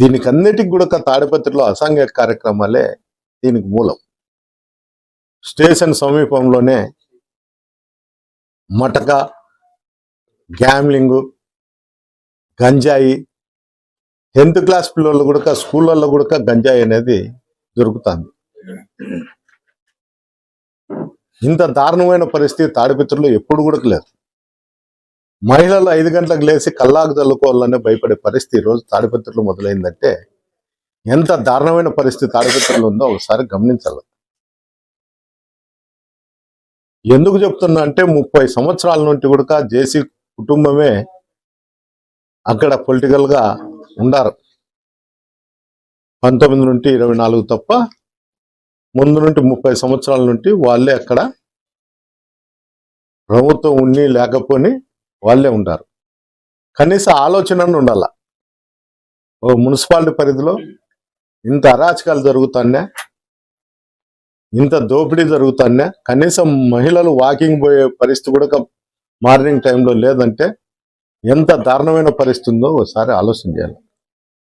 దీనికి అన్నిటికి కూడా తాడిపత్రిలో అసాంఘిక కార్యక్రమాలే దీనికి మూలం. స్టేషన్ సమీపంలోనే మటక గ్యామ్లింగ్ గంజాయి టెన్త్ క్లాస్ పిల్లలు కూడా స్కూళ్ళల్లో కూడా గంజాయి అనేది దొరుకుతుంది. ఇంత దారుణమైన పరిస్థితి తాడిపత్రిలో ఎప్పుడు కూడా లేదు. మహిళలు ఐదు గంటలకు లేచి కల్లాకు చల్లుకోవాలనే భయపడే పరిస్థితి ఈరోజు రోజు మొదలైందంటే ఎంత దారుణమైన పరిస్థితి తాడిపత్రులు ఉందో ఒకసారి గమనించాలి. ఎందుకు చెప్తున్నా అంటే ముప్పై సంవత్సరాల నుండి కూడా జేసీ కుటుంబమే అక్కడ పొలిటికల్గా ఉండారు. పంతొమ్మిది నుండి ఇరవై నాలుగు తప్ప ముందు నుండి ముప్పై సంవత్సరాల నుండి వాళ్ళే అక్కడ ప్రభుత్వం ఉన్ని లేకపోని వాళ్ళే ఉంటారు. కనీస ఆలోచన ఉండాల. ఓ మున్సిపాలిటీ పరిధిలో ఇంత అరాచకాలు జరుగుతానే ఇంత దోపిడీ జరుగుతానే కనీసం మహిళలు వాకింగ్ పోయే పరిస్థితి కూడా మార్నింగ్ టైంలో లేదంటే ఎంత దారుణమైన పరిస్థితి ఉందో ఒకసారి ఆలోచన చేయాలి.